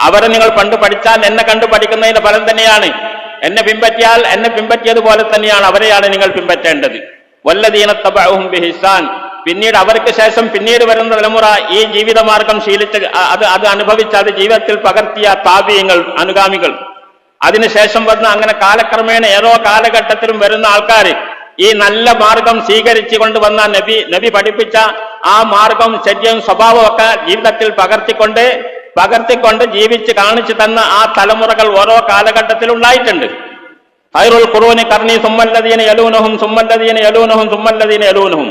അവരെ നിങ്ങൾ പണ്ട് പഠിച്ചാൽ എന്നെ കണ്ടു പഠിക്കുന്നതിന്റെ ഫലം തന്നെയാണ്. എന്നെ പിൻപറ്റിയാൽ എന്നെ പിൻപറ്റിയതുപോലെ തന്നെയാണ് അവരെയാണ് നിങ്ങൾ പിൻപറ്റേണ്ടത്. വല്ലദീനത്തബഅഹും ബിഹിസാൻ. പിന്നീട് അവർക്ക് ശേഷം പിന്നീട് വരുന്ന തലമുറ ഈ ജീവിതമാർഗം ശീലിച്ച് അത് അത് അനുഭവിച്ച് അത് ജീവിതത്തിൽ പകർത്തിയ താപീയങ്ങൾ അനുഗാമികൾ. അതിനുശേഷം വന്ന് അങ്ങനെ കാലക്രമേണ ഏതോ കാലഘട്ടത്തിലും വരുന്ന ആൾക്കാർ ഈ നല്ല മാർഗം സ്വീകരിച്ചു കൊണ്ടുവന്ന നബി നബി പഠിപ്പിച്ച ആ മാർഗം ശരീരം സ്വഭാവമൊക്കെ ജീവിതത്തിൽ പകർത്തിക്കൊണ്ട് പകർത്തിക്കൊണ്ട് ജീവിച്ച് കാണിച്ചു തന്ന ആ തലമുറകൾ ഓരോ കാലഘട്ടത്തിൽ ഉണ്ടായിട്ടുണ്ട്. ഹൈറുൽ ഖുറൂനി കർണി സുമ്മല്ലദീന യലൂനഹും സുമ്മല്ലദീന യലൂനഹും സുമ്മല്ലദീന യലൂനഹും.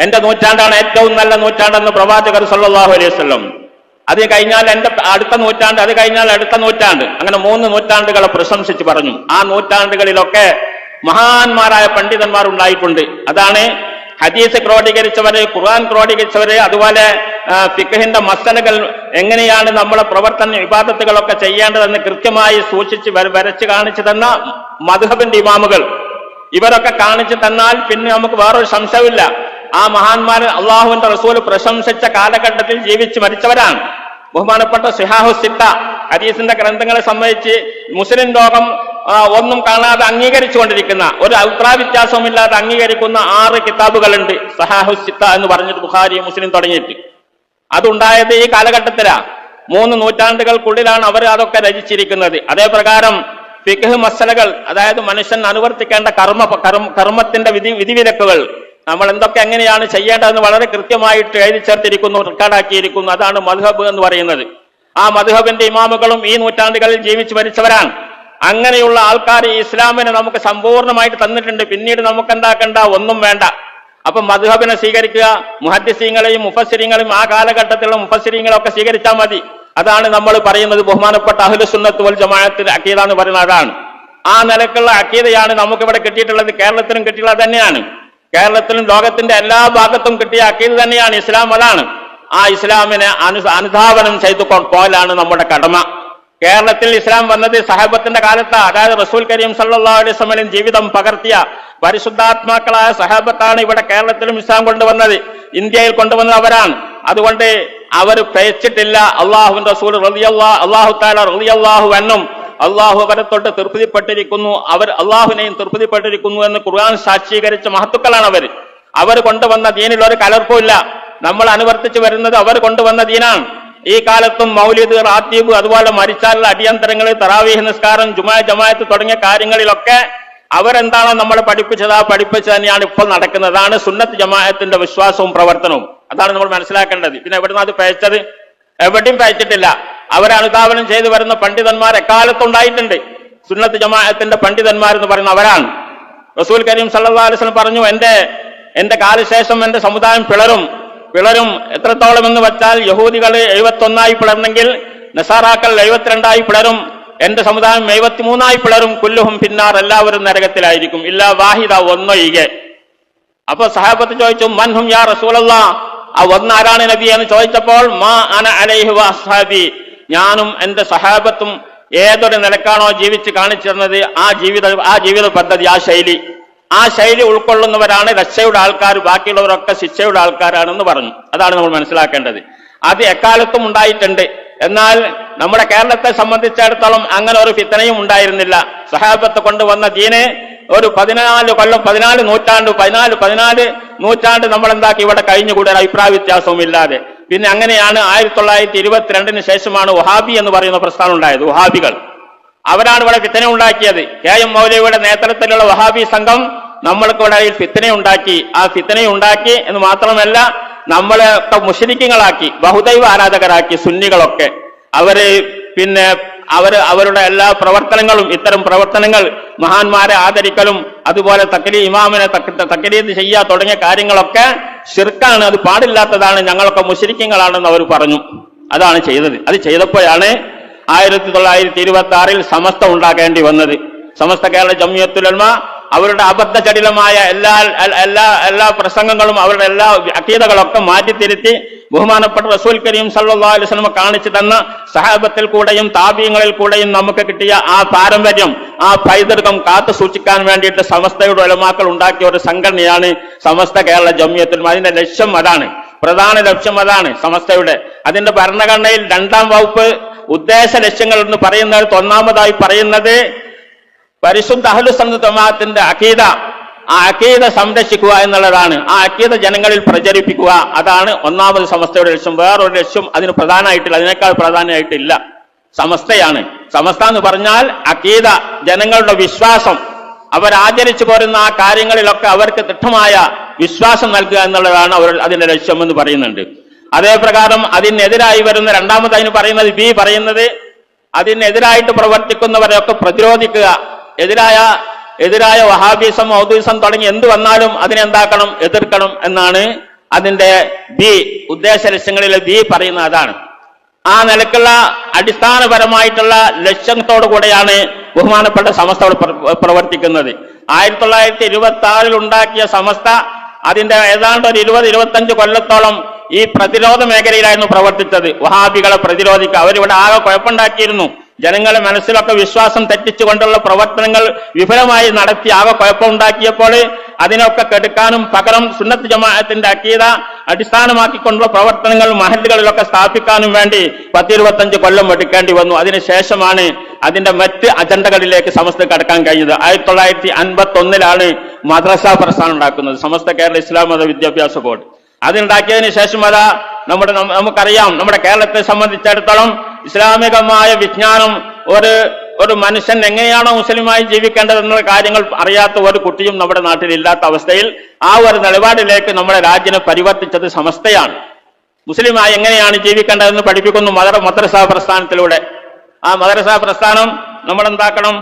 എന്റെ നൂറ്റാണ്ടാണ് ഏറ്റവും നല്ല നൂറ്റാണ്ടെന്ന് പ്രവാചകർ സല്ലാഹു അലൈഹി വസല്ലം. അത് കഴിഞ്ഞാൽ എന്റെ അടുത്ത നൂറ്റാണ്ട് അത് കഴിഞ്ഞാൽ അടുത്ത നൂറ്റാണ്ട്. അങ്ങനെ മൂന്ന് നൂറ്റാണ്ടുകളെ പ്രശംസിച്ച് പറഞ്ഞു. ആ നൂറ്റാണ്ടുകളിലൊക്കെ മഹാന്മാരായ പണ്ഡിതന്മാർ ഉണ്ടായിട്ടുണ്ട്. അതാണ് ഹദീസ് ക്രോഡീകരിച്ചവര് ഖുർആൻ ക്രോഡീകരിച്ചവര് അതുപോലെ ഫിഖഹിന്റെ മസലകൾ എങ്ങനെയാണ് നമ്മളെ പ്രവർത്തന വിവാദത്തുകളൊക്കെ ചെയ്യേണ്ടതെന്ന് കൃത്യമായി സൂക്ഷിച്ച് വര- വരച്ച് കാണിച്ചു തന്ന മധുഹബിന്റെ ഇമാമുകൾ. ഇവരൊക്കെ കാണിച്ചു തന്നാൽ പിന്നെ നമുക്ക് വേറൊരു സംശയമില്ല ആ മഹാന്മാർ അള്ളാഹുവിന്റെ റസൂൽ പ്രശംസിച്ച കാലഘട്ടത്തിൽ ജീവിച്ച് മരിച്ചവരാണ്. ബഹുമാനപ്പെട്ട സിഹാഹു സിത്ത ഹദീസിന്റെ ഗ്രന്ഥങ്ങളെ സംബന്ധിച്ച് മുസ്ലിം ലോകം ഒന്നും കാണാതെ അംഗീകരിച്ചുകൊണ്ടിരിക്കുന്ന ഒരു അഭിപ്രായ വ്യത്യാസവുമില്ലാതെ അംഗീകരിക്കുന്ന ആറ് കിതാബുകളുണ്ട് സഹാഹു സിത്ത എന്ന് പറഞ്ഞിട്ട് ബുഖാരി മുസ്ലിം തുടങ്ങിയിട്ട്. അതുണ്ടായത് ഈ കാലഘട്ടത്തിലാ. മൂന്ന് നൂറ്റാണ്ടുകൾക്കുള്ളിലാണ് അവർ അതൊക്കെ രചിച്ചിരിക്കുന്നത്. അതേപ്രകാരം ഫിഖ് മസലകൾ അതായത് മനുഷ്യൻ അനുവർത്തിക്കേണ്ട കർമ്മ- കർമ്മത്തിന്റെ വിധി വിധിവിലക്കുകൾ നമ്മൾ എന്തൊക്കെ എങ്ങനെയാണ് ചെയ്യേണ്ടതെന്ന് വളരെ കൃത്യമായിട്ട് എഴുതി ചേർത്തിരിക്കുന്നു റെക്കോർഡാക്കിയിരിക്കുന്നു. അതാണ് മധുഹബ് എന്ന് പറയുന്നത്. ആ മധുഹബിന്റെ ഇമാമുകളും ഈ നൂറ്റാണ്ടുകളിൽ ജീവിച്ചു മരിച്ചവരാണ്. അങ്ങനെയുള്ള ആൾക്കാർ ഇസ്ലാമിനെ നമുക്ക് സമ്പൂർണമായിട്ട് തന്നിട്ടുണ്ട്. പിന്നീട് നമുക്ക് എന്താക്കണ്ട ഒന്നും വേണ്ട. അപ്പൊ മധുഹബിനെ സ്വീകരിക്കുക മുഹദ്ദിസീങ്ങളെയും മുഫസ്സിരിങ്ങളെയും ആ കാലഘട്ടത്തിലുള്ള മുഫസ്സിരിങ്ങളൊക്കെ സ്വീകരിച്ചാൽ മതി. അതാണ് നമ്മൾ പറയുന്നത് ബഹുമാനപ്പെട്ട അഹ്ലുസുന്നത്ത് വൽ ജമാഅത്തിൽ അക്കീദ എന്ന് പറയുന്നത് അതാണ്. ആ നിലക്കുള്ള അക്കീതയാണ് നമുക്കിവിടെ കിട്ടിയിട്ടുള്ളത്. കേരളത്തിലും കിട്ടിയിട്ടുള്ളത് തന്നെയാണ്. കേരളത്തിലും ലോകത്തിന്റെ എല്ലാ ഭാഗത്തും കിട്ടിയ അക്കീൽ തന്നെയാണ് ഇസ്ലാം. അതാണ് ആ ഇസ്ലാമിനെ അനു അനുധാവനം ചെയ്തു പോലാണ് നമ്മുടെ കടമ. കേരളത്തിൽ ഇസ്ലാം വന്നത് സഹാബത്തിന്റെ കാലത്ത്. അതായത് റസൂൽ കരീം സല്ലല്ലാഹു അലൈഹി വസല്ലം ജീവിതം പകർത്തിയ പരിശുദ്ധാത്മാക്കളായ സഹാബത്താണ് ഇവിടെ കേരളത്തിലും ഇസ്ലാം കൊണ്ടുവന്നത്. ഇന്ത്യയിൽ കൊണ്ടുവന്നത് അവരാണ്. അതുകൊണ്ട് അവർ പേച്ചിട്ടില്ല അള്ളാഹുവിന്റെ റസൂൽ റളിയല്ലാ അള്ളാഹു താല റളിയല്ലാഹു എന്നും അള്ളാഹു അവരെ തൊട്ട് തൃപ്തിപ്പെട്ടിരിക്കുന്നു. അവർ അള്ളാഹുവിനെയും തൃപ്തിപ്പെട്ടിരിക്കുന്നു എന്ന് ഖുർആൻ സാക്ഷീകരിച്ച മഹത്തുക്കളാണ് അവർ അവർ കൊണ്ടുവന്ന ദീനിൽ ഒരു കലർപ്പുമില്ല നമ്മൾ അനുവർത്തിച്ചു വരുന്നത് അവർ കൊണ്ടുവന്ന ദീനാണ്. ഈ കാലത്തും മൗലിദ് റാത്തീബ് അതുപോലെ മരിച്ചാലുള്ള അടിയന്തരങ്ങൾ തറാവീഹ് നിസ്കാരം ജുമാ ജമായത്ത് തുടങ്ങിയ കാര്യങ്ങളിലൊക്കെ അവരെന്താണോ നമ്മൾ പഠിപ്പിച്ചത്? ആ പഠിപ്പിച്ചത് തന്നെയാണ് ഇപ്പോൾ നടക്കുന്നത്. അതാണ് സുന്നത്ത് ജമാഅത്തിന്റെ വിശ്വാസവും പ്രവർത്തനവും. അതാണ് നമ്മൾ മനസ്സിലാക്കേണ്ടത്. പിന്നെ എവിടുന്ന് അത് പയച്ചത് എവിടെയും പയച്ചിട്ടില്ല അവരെ അനുധാപനം ചെയ്തു വരുന്ന പണ്ഡിതന്മാർ എക്കാലത്തുണ്ടായിട്ടുണ്ട് സുന്നത്ത് ജമാഅത്തിന്റെ പണ്ഡിതന്മാർ എന്ന് പറയുന്ന അവരാണ്. റസൂൽ കരീം സല്ലല്ലാഹു അലൈഹി വസല്ലം പറഞ്ഞു എന്റെ എന്റെ കാലശേഷം എന്റെ സമുദായം പിളരും. പിളരും എത്രത്തോളം എന്ന് വെച്ചാൽ യഹൂദികൾ എഴുപത്തൊന്നായി പിളർന്നെങ്കിൽ നസാറാക്കൾ എഴുപത്തിരണ്ടായി പിളരും. എന്റെ സമുദായം എഴുപത്തിമൂന്നായി പിളരും. കുല്ലുഹും പിന്നാർ എല്ലാവരും നരകത്തിലായിരിക്കും. ഇല്ല വാഹിദ ഒന്നൊഴികെ. അപ്പൊ സഹാബത്ത് ചോദിച്ചു മൻഹും യാ റസൂലല്ലാ? ആ ഒന്ന് ആരാണ് നബി? എന്ന് ചോദിച്ചപ്പോൾ മാ അന അലൈഹി വസ്ഹാബി ഞാനും എന്റെ സഹാബത്തും ഏതൊരു നിലക്കാണോ ജീവിച്ച് കാണിച്ചിരുന്നത് ആ ജീവിത ആ ജീവിത പദ്ധതി ആ ശൈലി. ആ ശൈലി ഉൾക്കൊള്ളുന്നവരാണ് രക്ഷയുടെ ആൾക്കാർ ബാക്കിയുള്ളവരൊക്കെ ശിക്ഷയുടെ ആൾക്കാരാണെന്ന് പറഞ്ഞു. അതാണ് നമ്മൾ മനസ്സിലാക്കേണ്ടത്. അത് എക്കാലത്തും ഉണ്ടായിട്ടുണ്ട്. എന്നാൽ നമ്മുടെ കേരളത്തെ സംബന്ധിച്ചിടത്തോളം അങ്ങനെ ഒരു ഫിത്തനയും ഉണ്ടായിരുന്നില്ല. സഹാബത്ത് കൊണ്ടുവന്ന ദീനെ ഒരു പതിനാല് കൊല്ലം പതിനാല് നൂറ്റാണ്ട് പതിനാല് പതിനാല് നൂറ്റാണ്ട് നമ്മൾ എന്താക്കി ഇവിടെ കഴിഞ്ഞുകൂടാൻ അഭിപ്രായ വ്യത്യാസവും ഇല്ലാതെ പിന്നെ അങ്ങനെയാണ് ആയിരത്തി തൊള്ളായിരത്തി ഇരുപത്തിരണ്ടിന് ശേഷമാണ് വഹാബി എന്ന് പറയുന്ന പ്രസ്ഥാനം ഉണ്ടായത് വഹാബികൾ. അവരാണ് ഇവിടെ ഫിത്തന ഉണ്ടാക്കിയത്. കെ എം മൗലവിയുടെ നേതൃത്വത്തിലുള്ള വഹാബി സംഘം നമ്മൾക്ക് ഇവിടെ ഫിത്തന ഉണ്ടാക്കി. ആ ഫിത്തന ഉണ്ടാക്കി എന്ന് മാത്രമല്ല നമ്മളെ മുഷരിക്കങ്ങളാക്കി ബഹുദൈവ ആരാധകരാക്കി സുന്നികളൊക്കെ. അവർ പിന്നെ അവർ അവരുടെ എല്ലാ പ്രവർത്തനങ്ങളും ഇത്തരം പ്രവർത്തനങ്ങൾ മഹാന്മാരെ ആദരിക്കലും അതുപോലെ തക്കരി ഇമാമിനെ തക്കരീത് ചെയ്യാ ചെയ്യുക തുടങ്ങിയ കാര്യങ്ങളൊക്കെ ശിർക്കാണ്. അത് പാടില്ലാത്തതാണ്. ഞങ്ങളൊക്കെ മുഷരിക്കങ്ങളാണെന്ന് അവർ പറഞ്ഞു. അതാണ് ചെയ്തത്. അത് ചെയ്തപ്പോഴാണ് ആയിരത്തി തൊള്ളായിരത്തി ഇരുപത്തി ആറിൽ സമസ്ത ഉണ്ടാക്കേണ്ടി വന്നത്. സമസ്ത കേരള ജമിയത്തുലമ അവരുടെ അബദ്ധചടിലമായ എല്ലാ എല്ലാ എല്ലാ പ്രസംഗങ്ങളും അവരുടെ എല്ലാ അക്കീതകളൊക്കെ മാറ്റിത്തിരുത്തി ബഹുമാനപ്പെട്ട റസൂൽ കരീം അലൈഹി വസല്ലം കാണിച്ചു തന്ന സഹാബത്തിൽ കൂടെയും താപീയങ്ങളിൽ കൂടെയും നമുക്ക് കിട്ടിയ ആ പാരമ്പര്യം ആ പൈതൃകം കാത്തു സൂക്ഷിക്കാൻ വേണ്ടിയിട്ട് സമസ്തയുടെ ഒലമാക്കൾ ഉണ്ടാക്കിയ ഒരു സംഘടനയാണ് സമസ്ത കേരള ജമ്യത്തിൽ അതിന്റെ ലക്ഷ്യം അതാണ് പ്രധാന ലക്ഷ്യം അതാണ് സമസ്തയുടെ. അതിന്റെ ഭരണഘടനയിൽ രണ്ടാം വകുപ്പ് ഉദ്ദേശ ലക്ഷ്യങ്ങൾ എന്ന് പറയുന്നത് ഒന്നാമതായി പറയുന്നത് പരിശുദ്ധ അഹ്ലുസന്ന ജമാഅത്തിന്റെ അക്കീത ആ അക്കീത സംരക്ഷിക്കുക എന്നുള്ളതാണ്. ആ അക്കീത ജനങ്ങളിൽ പ്രചരിപ്പിക്കുക. അതാണ് ഒന്നാമത് സമസ്തയുടെ ലക്ഷ്യം. വേറൊരു ലക്ഷ്യം അതിന് പ്രധാനമായിട്ടില്ല. അതിനേക്കാൾ പ്രധാനമായിട്ടില്ല. സമസ്തയാണ്. സമസ്ത എന്ന് പറഞ്ഞാൽ അക്കീത ജനങ്ങളുടെ വിശ്വാസം. അവരാചരിച്ചു പോരുന്ന ആ കാര്യങ്ങളിലൊക്കെ അവർക്ക് തിട്ടമായ വിശ്വാസം നൽകുക എന്നുള്ളതാണ് അവർ അതിന്റെ ലക്ഷ്യം എന്ന് പറയുന്നുണ്ട്. അതേപ്രകാരം അതിനെതിരായി വരുന്ന രണ്ടാമത് അതിന് പറയുന്നത് ബി പറയുന്നത് അതിനെതിരായിട്ട് പ്രവർത്തിക്കുന്നവരെയൊക്കെ പ്രതിരോധിക്കുക. എതിരായ എതിരായ വഹാബിസം ഔദ്യസം തുടങ്ങി എന്ത് വന്നാലും അതിനെന്താക്കണം എതിർക്കണം എന്നാണ് അതിന്റെ ബി ഉദ്ദേശ ലക്ഷ്യങ്ങളിലെ ബി പറയുന്ന അതാണ്. ആ നിലക്കുള്ള അടിസ്ഥാനപരമായിട്ടുള്ള ലക്ഷ്യത്തോടു കൂടെയാണ് ബഹുമാനപ്പെട്ട സമസ്ത പ്രവർത്തിക്കുന്നത് ആയിരത്തി തൊള്ളായിരത്തി ഇരുപത്തി ആറിൽ ഉണ്ടാക്കിയ സമസ്ത അതിന്റെ ഏതാണ്ട് ഒരു ഇരുപത് ഇരുപത്തഞ്ച് കൊല്ലത്തോളം ഈ പ്രതിരോധ മേഖലയിലായിരുന്നു പ്രവർത്തിച്ചത്. വഹാബികളെ പ്രതിരോധിക്കുക. അവരിവിടെ ആകെ കുഴപ്പമുണ്ടാക്കിയിരുന്നു. ജനങ്ങളെ മനസ്സിലൊക്കെ വിശ്വാസം തെറ്റിച്ചുകൊണ്ടുള്ള പ്രവർത്തനങ്ങൾ വിഫലമായി നടത്തി ആകെ കുഴപ്പമുണ്ടാക്കിയപ്പോൾ അതിനൊക്കെ കെടുക്കാനും പകരം സുന്നത്ത് ജമാഅത്തിന്റെ അക്കീത അടിസ്ഥാനമാക്കിക്കൊണ്ടുള്ള പ്രവർത്തനങ്ങൾ മഹല്ലുകളിലൊക്കെ സ്ഥാപിക്കാനും വേണ്ടി പത്തിരുപത്തഞ്ച് കൊല്ലം എടുക്കേണ്ടി വന്നു. അതിനുശേഷമാണ് അതിന്റെ മറ്റ് അജണ്ടകളിലേക്ക് സമസ്ത കടക്കാൻ കഴിഞ്ഞത്. ആയിരത്തി തൊള്ളായിരത്തി അൻപത്തി ഒന്നിലാണ് മദ്രസ പ്രസ്ഥാനം ഉണ്ടാക്കുന്നത്. സമസ്ത കേരള ഇസ്ലാം മത വിദ്യാഭ്യാസ ബോർഡ്. അതുണ്ടാക്കിയതിനു ശേഷം അതാ നമ്മുടെ നമുക്കറിയാം നമ്മുടെ കേരളത്തെ സംബന്ധിച്ചിടത്തോളം ഇസ്ലാമികമായ വിജ്ഞാനം ഒരു ഒരു മനുഷ്യൻ എങ്ങനെയാണോ മുസ്ലിമായി ജീവിക്കേണ്ടതെന്നുള്ള കാര്യങ്ങൾ അറിയാത്ത ഒരു കുട്ടിയും നമ്മുടെ നാട്ടിൽ ഇല്ലാത്ത അവസ്ഥയിൽ ആ ഒരു നിലപാടിലേക്ക് നമ്മുടെ രാജ്യനെ പരിവർത്തിച്ചത് സമസ്തയാണ്. മുസ്ലിമായി എങ്ങനെയാണ് ജീവിക്കേണ്ടതെന്ന് പഠിപ്പിക്കുന്നു മദർ മദ്രസ പ്രസ്ഥാനത്തിലൂടെ. ആ മദ്രസ പ്രസ്ഥാനം നമ്മൾ എന്താക്കണം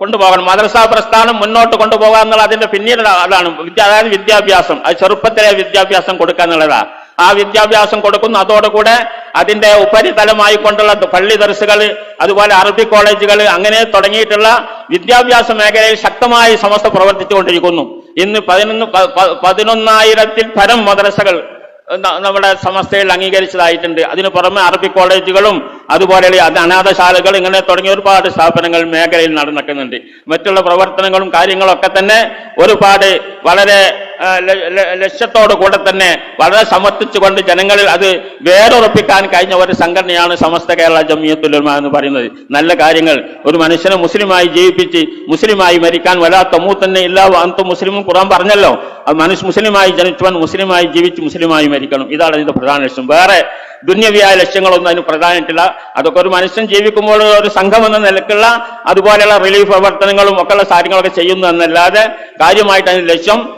കൊണ്ടുപോകണം. മദ്രസ പ്രസ്ഥാനം മുന്നോട്ട് കൊണ്ടുപോകാന്നുള്ള അതിന്റെ പിന്നീട് അതാണ് വിദ്യ അതായത് വിദ്യാഭ്യാസം. അത് ചെറുപ്പത്തിലെ വിദ്യാഭ്യാസം കൊടുക്കുക എന്നുള്ളതാ ആ വിദ്യാഭ്യാസം കൊടുക്കുന്നു. അതോടുകൂടെ അതിന്റെ ഉപരിതലമായി കൊണ്ടുള്ള പള്ളി ദർസുകൾ അതുപോലെ അറബി കോളേജുകൾ അങ്ങനെ തുടങ്ങിയിട്ടുള്ള വിദ്യാഭ്യാസ മേഖലയിൽ ശക്തമായി സമസ്ത പ്രവർത്തിച്ചുകൊണ്ടിരിക്കുന്നു. ഇന്ന് പതിനൊന്ന് പതിനൊന്നായിരത്തിൽ പരം മദ്രസകൾ നമ്മുടെ സമസ്തയിൽ അംഗീകരിച്ചതായിട്ടുണ്ട്. അതിനു പുറമെ അറബി കോളേജുകളും അതുപോലെ അത് അനാഥശാലകൾ ഇങ്ങനെ തുടങ്ങിയ ഒരുപാട് സ്ഥാപനങ്ങൾ മേഖലയിൽ നടന്നിക്കുന്നുണ്ട്. മറ്റുള്ള പ്രവർത്തനങ്ങളും കാര്യങ്ങളും ഒക്കെ തന്നെ ഒരുപാട് വളരെ ലക്ഷ്യത്തോടു കൂടെ തന്നെ വളരെ സമർത്ഥിച്ചുകൊണ്ട് ജനങ്ങളിൽ അത് വേറൊറപ്പിക്കാൻ കഴിഞ്ഞ ഒരു സംഘടനയാണ് സമസ്ത കേരള ജമിയത്തുലമ എന്ന് പറയുന്നത്. നല്ല കാര്യങ്ങൾ. ഒരു മനുഷ്യനെ മുസ്ലിമായി ജീവിപ്പിച്ച് മുസ്ലിമായി മരിക്കാൻ വരാത്ത മൂത്തന്നെ ഇല്ല അന്ത മുസ്ലിമും ഖുറാൻ പറഞ്ഞല്ലോ. മനുഷ്യ മുസ്ലിമായി ജനിച്ചവൻ മുസ്ലിമായി ജീവിച്ച് മുസ്ലിമായി മരിക്കണം. ഇതാണ് ഇതിന്റെ പ്രധാന ലക്ഷ്യം. വേറെ ദുന്യവിയായ ലക്ഷ്യങ്ങളൊന്നും അതിന് പ്രധാനമായിട്ടില്ല. അതൊക്കെ ഒരു മനുഷ്യൻ ജീവിക്കുമ്പോൾ ഒരു സംഘം എന്ന നിലക്കുള്ള അതുപോലെയുള്ള റിലീഫ് പ്രവർത്തനങ്ങളും ഒക്കെയുള്ള കാര്യങ്ങളൊക്കെ ചെയ്യുന്നു എന്നല്ലാതെ കാര്യമായിട്ട് അതിന് ലക്ഷ്യം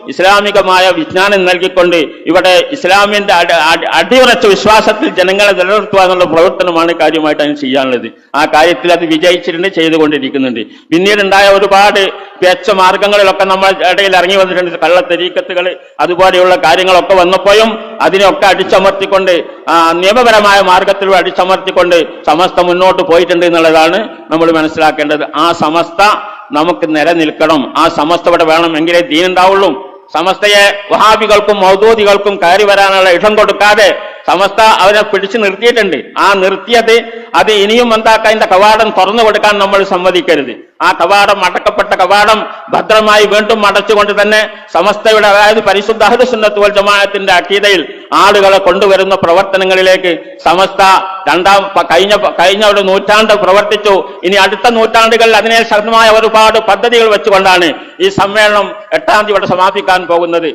ഇസ്ലാമികമായ വിജ്ഞാനം നൽകിക്കൊണ്ട് ഇവിടെ ഇസ്ലാമിന്റെ അടി- അടി- അടിയുറച്ച വിശ്വാസത്തിൽ ജനങ്ങളെ നിലനിർത്തുക എന്നുള്ള പ്രവർത്തനമാണ് കാര്യമായിട്ട് അതിന് ചെയ്യാനുള്ളത്. ആ കാര്യത്തിൽ അത് വിജയിച്ചിട്ടുണ്ട് ചെയ്തുകൊണ്ടിരിക്കുന്നുണ്ട്. പിന്നീട് ഉണ്ടായ ഒരുപാട് പേച്ച മാർഗങ്ങളിലൊക്കെ നമ്മൾ ഇടയിൽ ഇറങ്ങി വന്നിട്ടുണ്ട്. കള്ളത്തെരീക്കത്തുകൾ അതുപോലെയുള്ള കാര്യങ്ങളൊക്കെ വന്നപ്പോഴും അതിനെയൊക്കെ അടിച്ചമർത്തിക്കൊണ്ട് നിയമപരമായ മാർഗത്തിലൂടെ അടിച്ചമർത്തിക്കൊണ്ട് സമസ്ത മുന്നോട്ട് പോയിട്ടുണ്ട് എന്നുള്ളതാണ് നമ്മൾ മനസ്സിലാക്കേണ്ടത്. ആ സമസ്ത നമുക്ക് നിലനിൽക്കണം. ആ സമസ്ത ഇവിടെ വേണം എങ്കിലേ ദീനുണ്ടാവുള്ളൂ. സമസ്തയെ വഹാബികൾക്കും മൗദൂദികൾക്കും കയറി വരാനുള്ള ഇഷം കൊടുക്കാതെ സമസ്ത അവരെ പിടിച്ചു നിർത്തിയിട്ടുണ്ട്. ആ നിർത്തിയത് അത് ഇനിയും എന്താക്കാൻ അതിന്റെ കവാടം തുറന്നു കൊടുക്കാൻ നമ്മൾ സമ്മതിക്കരുത്. ആ കവാടം അടക്കപ്പെട്ട കവാടം ഭദ്രമായി വീണ്ടും അടച്ചുകൊണ്ട് തന്നെ സമസ്തയുടെ അതായത് പരിശുദ്ധ അഹ്ലുസുന്നത്ത് ജമാഅത്തിന്റെ അക്കീതയിൽ ആളുകളെ കൊണ്ടുവരുന്ന പ്രവർത്തനങ്ങളിലേക്ക് സമസ്ത രണ്ടാം കഴിഞ്ഞ കഴിഞ്ഞ ഒരു നൂറ്റാണ്ട് പ്രവർത്തിച്ചു. ഇനി അടുത്ത നൂറ്റാണ്ടുകളിൽ അതിനെ ശക്തമായ ഒരുപാട് പദ്ധതികൾ വെച്ചുകൊണ്ടാണ് ഈ സമ്മേളനം എട്ടാം തീയതി ഇവിടെ സമാപിക്കാൻ പോകുന്നത്.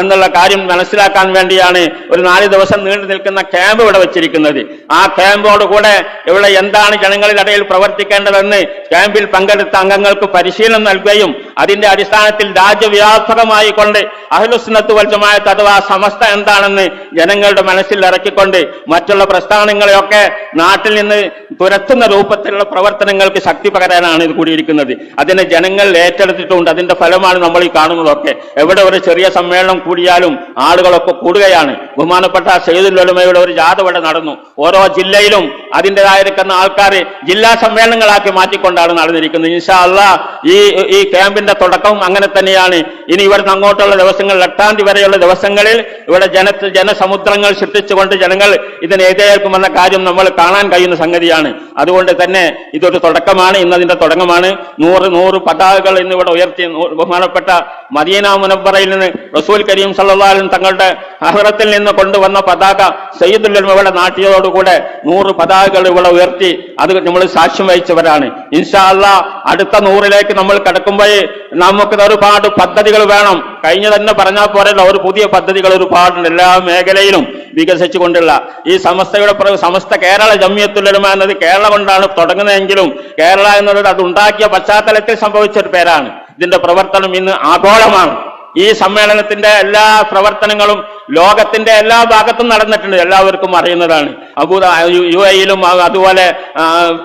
എന്നുള്ള കാര്യം മനസ്സിലാക്കാൻ വേണ്ടിയാണ് ഒരു നാല് ദിവസം നീണ്ടു നിൽക്കുന്ന ക്യാമ്പ് ഇവിടെ വെച്ചിരിക്കുന്നത്. ആ ക്യാമ്പോടുകൂടെ ഇവിടെ എന്താണ് ജനങ്ങളുടെ ഇടയിൽ പ്രവർത്തിക്കേണ്ടതെന്ന് ക്യാമ്പിൽ പങ്കെടുത്ത അംഗങ്ങൾക്ക് പരിശീലനം നൽകുകയും അതിന്റെ അടിസ്ഥാനത്തിൽ രാജ്യവ്യാപകമായി കൊണ്ട് അഹ്ലുസ്നത്ത് വൽ ജമാഅത്ത് അഥവാ സമസ്ത എന്താണെന്ന് ജനങ്ങളുടെ മനസ്സിൽ ഇറക്കിക്കൊണ്ട് മറ്റുള്ള പ്രസ്ഥാനങ്ങളെയൊക്കെ നാട്ടിൽ നിന്ന് തുരത്തുന്ന രൂപത്തിലുള്ള പ്രവർത്തനങ്ങൾക്ക് ശക്തി പകരാനാണ് ഇത് കൂടിയിരിക്കുന്നത്. അതിനെ ജനങ്ങൾ ഏറ്റെടുത്തിട്ടുണ്ട്. അതിന്റെ ഫലമാണ് നമ്മൾ ഈ കാണുന്നതൊക്കെ. എവിടെ ഒരു ചെറിയ സമ്മേളനം കൂടിയാലും ആളുകളൊക്കെ കൂടുകയാണ്. ബഹുമാനപ്പെട്ട സയ്യിദുലമയുടെ ഒരു ജാഥ ഇവിടെ നടന്നു. ഓരോ ജില്ലയിലും അതിന്റെതായിരിക്കുന്ന ആൾക്കാർ ജില്ലാ സമ്മേളനങ്ങളാക്കി മാറ്റിക്കൊണ്ടാണ് നടന്നിരിക്കുന്നത്. ഇൻഷാ അള്ളാ ഈ ഈ ക്യാമ്പിന്റെ തുടക്കവും അങ്ങനെ തന്നെയാണ്. ഇനി ഇവിടുന്ന് അങ്ങോട്ടുള്ള ദിവസങ്ങളിൽ എട്ടാം തീയതി വരെയുള്ള ദിവസങ്ങളിൽ ഇവിടെ ജന ജനസമുദ്രങ്ങൾ സൃഷ്ടിച്ചുകൊണ്ട് ജനങ്ങൾ ഇതിനെ എതിരേൽക്കുമെന്ന കാര്യം നമ്മൾ കാണാൻ കഴിയുന്ന സംഗതിയാണ്. അതുകൊണ്ട് തന്നെ ഇതൊരു തുടക്കമാണ് ഇന്നതിന്റെ തുടക്കമാണ്. നൂറ് നൂറ് പതാകകൾ ഇന്നിവിടെ ഉയർത്തി ബഹുമാനപ്പെട്ട മദീന മുനബ്ബറയിൽ നിന്ന് റസൂൽ കരീം സല്ലാലും തങ്ങളുടെ അഹ്റത്തിൽ നിന്ന് കൊണ്ടുവന്ന പതാക സയ്യിദുൽ ഇവിടെ നാട്ടിയതോടുകൂടെ നൂറ് പതാകകൾ ഇവിടെ ഉയർത്തി അത് നമ്മൾ സാക്ഷ്യം വഹിച്ചവരാണ്. ഇൻഷാ അല്ല അടുത്ത നൂറിലേക്ക് നമ്മൾ കിടക്കുമ്പോഴേ നമുക്ക് ഒരുപാട് പദ്ധതികൾ വേണം. കഴിഞ്ഞ തന്നെ പറഞ്ഞാൽ പോരല്ലോ ഒരു പുതിയ പദ്ധതികൾ ഒരുപാടുണ്ട് എല്ലാ മേഖലയിലും വികസിച്ചുകൊണ്ടുള്ള. ഈ സമസ്തയുടെ സമസ്ത കേരള ജമ്യത്തുള്ളരുമ എന്നത് കേരള കൊണ്ടാണ് തുടങ്ങുന്നതെങ്കിലും കേരള എന്നുള്ളത് അത് ഉണ്ടാക്കിയ പശ്ചാത്തലത്തിൽ സംഭവിച്ച ഒരു പേരാണ്. ഇതിന്റെ പ്രവർത്തനം ഇന്ന് ആഗോളമാണ്. ഈ സമ്മേളനത്തിന്റെ എല്ലാ പ്രവർത്തനങ്ങളും ലോകത്തിന്റെ എല്ലാ ഭാഗത്തും നടന്നിട്ടുണ്ട്. എല്ലാവർക്കും അറിയുന്നതാണ്. അബൂദ യു എയിലും അതുപോലെ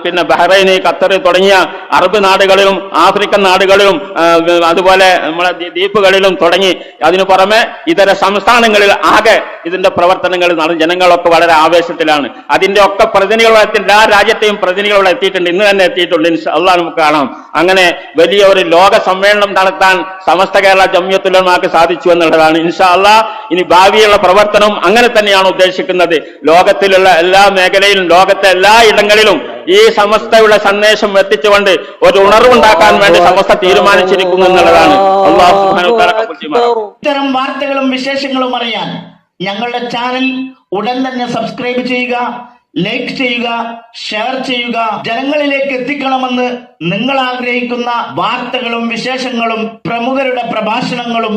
പിന്നെ ബഹ്റൈന് ഖത്തർ തുടങ്ങിയ അറബ് നാടുകളിലും ആഫ്രിക്കൻ നാടുകളിലും അതുപോലെ നമ്മളെ ദ്വീ- ദ്വീപുകളിലും തുടങ്ങി. അതിനു പുറമെ ഇതര സംസ്ഥാനങ്ങളിൽ ആകെ ഇതിന്റെ പ്രവർത്തനങ്ങൾ നടന്നു ജനങ്ങളൊക്കെ വളരെ ആവേശത്തിലാണ്. അതിന്റെ ഒക്കെ പ്രതിനിധികളെ എല്ലാ രാജ്യത്തെയും പ്രതിനിധികൾ എത്തിയിട്ടുണ്ട്. ഇന്ന് തന്നെ എത്തിയിട്ടുണ്ട്. അള്ളാഹ് നമുക്ക് കാണാം. അങ്ങനെ വലിയ ഒരു ലോക സമ്മേളനം നടത്താൻ സമസ്ത കേരള ജമ്യത്തുലമാക്ക് സാധിച്ചു എന്നുള്ളതാണ്. ഇൻഷാ അള്ളാഹ് ഇനി ഭാവിയുള്ള പ്രവർത്തനവും അങ്ങനെ തന്നെയാണ് ഉദ്ദേശിക്കുന്നത്. ലോകത്തിലുള്ള എല്ലാ മേഖലയിലും ലോകത്തെ എല്ലാ ഇടങ്ങളിലും ഈ സമസ്തയുടെ സന്ദേശം എത്തിച്ചുകൊണ്ട് ഒരു ഉണർവുണ്ടാക്കാൻ വേണ്ടി സമസ്ത തീരുമാനിച്ചിരിക്കുന്നു എന്നുള്ളതാണ്. ഇത്തരം വാർത്തകളും വിശേഷങ്ങളും അറിയാൻ ഞങ്ങളുടെ ചാനൽ ഉടൻ തന്നെ സബ്സ്ക്രൈബ് ചെയ്യുക ലൈക്ക് ചെയ്യുക ഷെയർ ചെയ്യുക. ജനങ്ങളിലേക്ക് എത്തിക്കണമെന്ന് നിങ്ങൾ ആഗ്രഹിക്കുന്ന വാർത്തകളും വിശേഷങ്ങളും പ്രമുഖരുടെ പ്രഭാഷണങ്ങളും